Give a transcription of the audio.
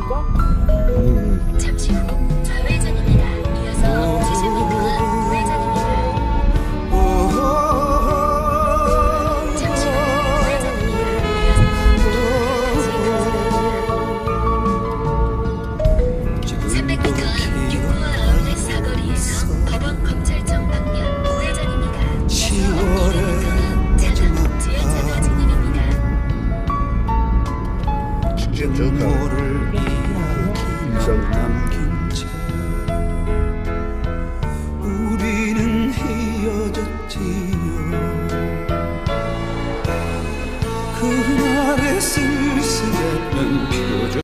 tem. 눈물을 인상 남긴 채 우리는 헤어졌지요 그날의 슬슬